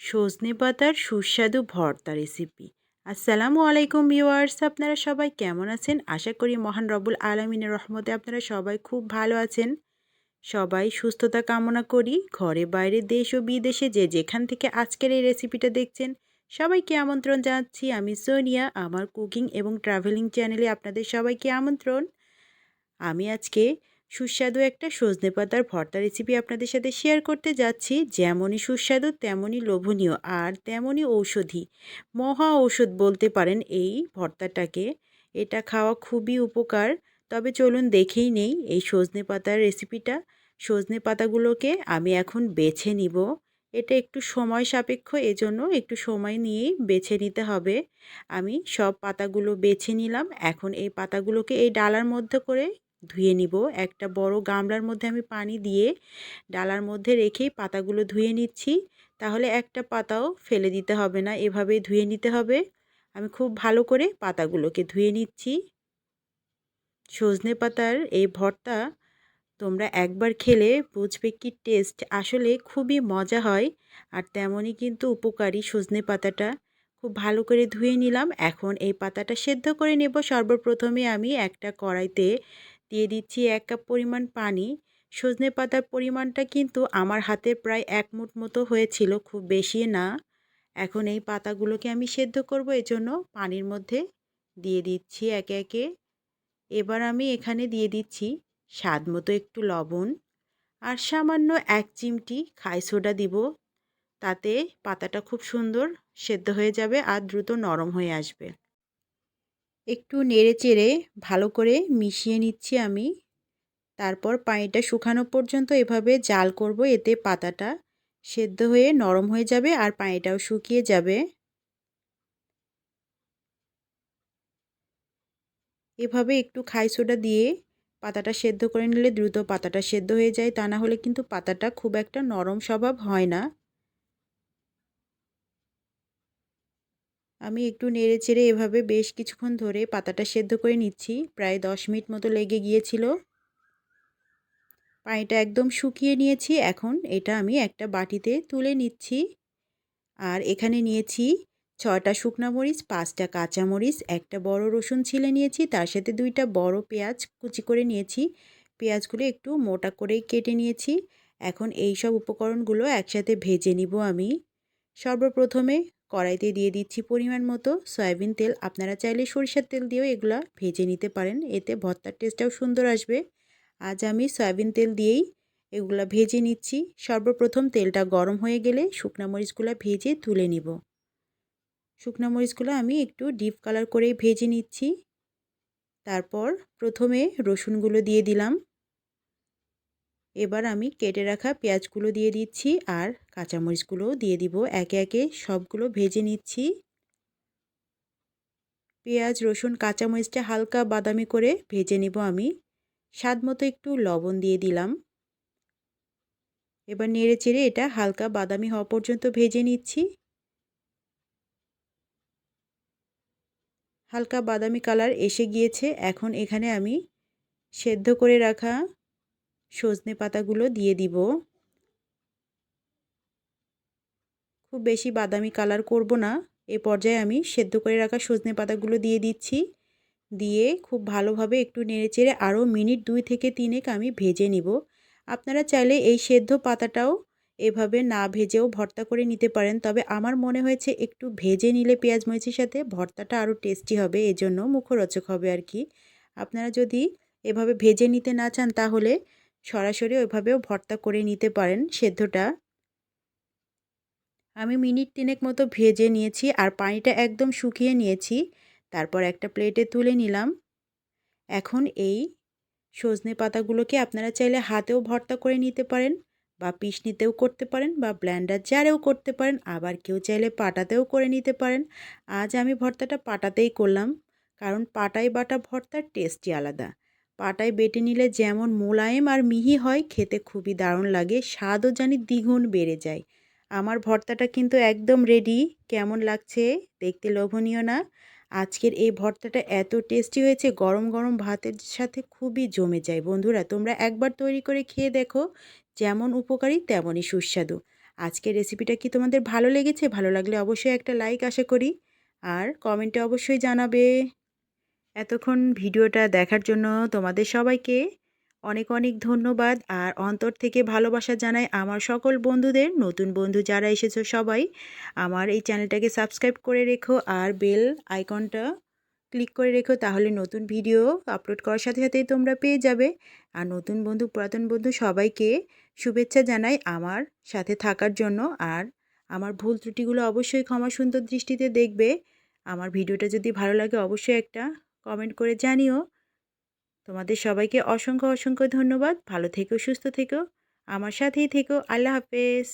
সজনে পাতার সুস্বাদু ভর্তা রেসিপি আসসালামু আলাইকুম ভিউয়ার্স, আপনারা সবাই কেমন আছেন? আশা করি মহান রবুল আলমিনের রহমতে আপনারা সবাই খুব ভালো আছেন। সবাই সুস্থতা কামনা করি। ঘরে বাইরে দেশ ও বিদেশে যে যেখান থেকে আজকের এই রেসিপিটা দেখছেন, সবাইকে আমন্ত্রণ জানাচ্ছি। আমি সোনিয়া, আমার কুকিং এবং ট্রাভেলিং চ্যানেলে আপনাদের সবাইকে আমন্ত্রণ। আমি আজকে সুস্বাদু একটা সজনে পাতার ভর্তা রেসিপি আপনাদের সাথে শেয়ার করতে যাচ্ছি। যেমনই সুস্বাদু, তেমনই লোভনীয় আর তেমনই ঔষধি। মহা ঔষধ বলতে পারেন এই ভর্তাটাকে। এটা খাওয়া খুবই উপকার। তবে চলুন দেখেই নেই এই সজনে পাতার রেসিপিটা সজনে পাতাগুলোকে আমি এখন বেছে নিব। এটা একটু সময় সাপেক্ষ, এজন্য একটু সময় নিয়েই বেছে নিতে হবে। আমি সব পাতাগুলো বেছে নিলাম। এখন এই পাতাগুলোকে এই ডালার মধ্যে করে ধুয়ে নিব। একটা বড় গামলার মধ্যে আমি পানি দিয়ে ডালার মধ্যে রেখেই পাতাগুলো ধুয়ে নিচ্ছি। তাহলে একটা পাতাও ফেলে দিতে হবে না, এভাবেই ধুয়ে নিতে হবে। আমি খুব ভালো করে পাতাগুলোকে ধুয়ে নিচ্ছি। সজনে পাতার এই ভর্তা তোমরা একবার খেলে বুঝবে কি টেস্ট। আসলে খুবই মজা হয় আর তেমনই কিন্তু উপকারী সজনে পাতাটা। খুব ভালো করে ধুয়ে নিলাম। এখন এই পাতাটা সেদ্ধ করে নেব। সর্বপ্রথমে আমি একটা কড়াইতে দিয়ে দিচ্ছি এক কাপ পরিমাণ পানি। সজনে পাতার পরিমাণটা কিন্তু আমার হাতে প্রায় এক মুঠ মতো হয়েছিল, খুব বেশি না। এখন এই পাতাগুলোকে আমি সেদ্ধ করব, এজন্য পানির মধ্যে দিয়ে দিচ্ছি একে একে। এবার আমি এখানে দিয়ে দিচ্ছি স্বাদ মতো একটু লবণ আর সামান্য এক চিমটি খাই সোডা দিব। তাতে পাতাটা খুব সুন্দর সেদ্ধ হয়ে যাবে আর দ্রুত নরম হয়ে আসবে। একটু নেড়ে চেড়ে ভালো করে মিশিয়ে নিচ্ছি আমি। তারপর পানিটা শুকানো পর্যন্ত এভাবে জাল করব, এতে পাতাটা সেদ্ধ হয়ে নরম হয়ে যাবে আর পানিটাও শুকিয়ে যাবে। এভাবে একটু খাই সোডা দিয়ে পাতাটা সেদ্ধ করে নিলে দ্রুত পাতাটা সেদ্ধ হয়ে যায়। তা না হলে কিন্তু পাতাটা খুব একটা নরম স্বভাব হয় না। আমি একটু নেড়ে চেড়ে এভাবে বেশ কিছুক্ষণ ধরে পাতাটা সেদ্ধ করে নিচ্ছি। প্রায় দশ মিনিট মতো লেগে গিয়েছিল। পানিটা একদম শুকিয়ে নিয়েছি। এখন এটা আমি একটা বাটিতে তুলে নিচ্ছি। আর এখানে নিয়েছি ছটা শুকনা মরিচ, পাঁচটা কাঁচামরিচ একটা বড় রসুন ছিলে নিয়েছি, তার সাথে দুইটা বড় পেঁয়াজ কুচি করে নিয়েছি। পেঁয়াজগুলো একটু মোটা করেই কেটে নিয়েছি। এখন এই সব উপকরণগুলো একসাথে ভেজে নিব আমি। সর্বপ্রথমে কড়াইতে দিয়ে দিচ্ছি পরিমাণ মতো সয়াবিন তেল। আপনারা চাইলে সরিষার তেল দিয়েও এগুলা ভেজে নিতে পারেন, এতে ভর্তার টেস্টটাও সুন্দর আসবে। আজ আমি সয়াবিন তেল দিয়েই এগুলা ভেজে নিচ্ছি। সর্বপ্রথম তেলটা গরম হয়ে গেলে শুকনো মরিচগুলো ভেজে তুলে নিব। শুকনো মরিচগুলো আমি একটু ডিপ কালার করেই ভেজে নিচ্ছি। তারপর প্রথমে রসুনগুলো দিয়ে দিলাম। এবার আমি কেটে রাখা পেঁয়াজগুলো দিয়ে দিচ্ছি আর কাঁচামরিচগুলোও দিয়ে দিব। একে একে সবগুলো ভেজে নিচ্ছি। পেঁয়াজ, রসুন, কাঁচামরিচটা হালকা বাদামি করে ভেজে নিব আমি। স্বাদ মতো একটু লবণ দিয়ে দিলাম। এবার নেড়ে চেড়ে এটা হালকা বাদামি হওয়া পর্যন্ত ভেজে নিচ্ছি। হালকা বাদামি কালার এসে গিয়েছে। এখন এখানে আমি সেদ্ধ করে রাখা সজনে পাতাগুলো দিয়ে দিব। খুব বেশি বাদামি কালার করব না। এ পর্যায়ে আমি সেদ্ধ করে রাখা সজনে পাতাগুলো দিয়ে দিচ্ছি। দিয়ে খুব ভালোভাবে একটু নেড়েচেড়ে আরও মিনিট দুই থেকে তিনেক আমি ভেজে নিব। আপনারা চাইলে এই সেদ্ধ পাতাটাও এভাবে না ভেজেও ভর্তা করে নিতে পারেন। তবে আমার মনে হয়েছে একটু ভেজে নিলে পেঁয়াজ মরিচের সাথে ভর্তাটা আরও টেস্টি হবে, এজন্য মুখরোচক হবে আর কি। আপনারা যদি এভাবে ভেজে নিতে না চান তাহলে সরাসরি ওইভাবেও ভর্তা করে নিতে পারেন সেদ্ধটা। আমি মিনিট তিনেক মতো ভেজে নিয়েছি আর পানিটা একদম শুকিয়ে নিয়েছি। তারপর একটা প্লেটে তুলে নিলাম। এখন এই সজনে পাতাগুলোকে আপনারা চাইলে হাতেও ভর্তা করে নিতে পারেন বা পিসনিতেও করতে পারেন বা ব্ল্যান্ডার জারেও করতে পারেন, আবার কেউ চাইলে পাটাতেও করে নিতে পারেন। আজ আমি ভর্তাটা পাটাতেই করলাম, কারণ পাটায় বাটা ভর্তার টেস্টই আলাদা। পাটায় বেটে নিলে যেমন মোলায়েম আর মিহি হয়, খেতে খুবই দারুণ লাগে, স্বাদও জানি দ্বিগুণ বেড়ে যায়। আমার ভর্তাটা কিন্তু একদম রেডি কেমন লাগছে দেখতে লোভনীয় না? আজকের এই ভর্তাটা এত টেস্টি হয়েছে, গরম গরম ভাতের সাথে খুবই জমে যায়। বন্ধুরা, তোমরা একবার তৈরি করে খেয়ে দেখো, যেমন উপকারী তেমনই সুস্বাদু। আজকের রেসিপিটা কি তোমাদের ভালো লেগেছে? ভালো লাগলে অবশ্যই একটা লাইক আশা করি। আর কমেন্টে অবশ্যই জানাবে। এতক্ষণ ভিডিওটা দেখার জন্য তোমাদের সবাইকে অনেক অনেক ধন্যবাদ। আর অন্তর থেকে ভালোবাসা জানাই আমার সকল বন্ধুদের। নতুন বন্ধু যারা এসেছ সবাই, আমার এই চ্যানেলটাকে সাবস্ক্রাইব করে রেখো আর বেল আইকনটা ক্লিক করে রেখো, তাহলে নতুন ভিডিও আপলোড করার সাথে সাথেই তোমরা পেয়ে যাবে। আর নতুন বন্ধু, পুরাতন বন্ধু সবাইকে শুভেচ্ছা জানাই আমার সাথে থাকার জন্য। আর আমার ভুল ত্রুটিগুলো অবশ্যই ক্ষমা সুন্দর দৃষ্টিতে দেখবে। আমার ভিডিওটা যদি ভালো লাগে অবশ্যই একটা কমেন্ট করে জানিও। তোমাদের সবাইকে অসংখ্য অসংখ্য ধন্যবাদ। ভালো থেকো, সুস্থ থেকো। আমার সাথেই থেকো। আল্লাহ হাফেজ।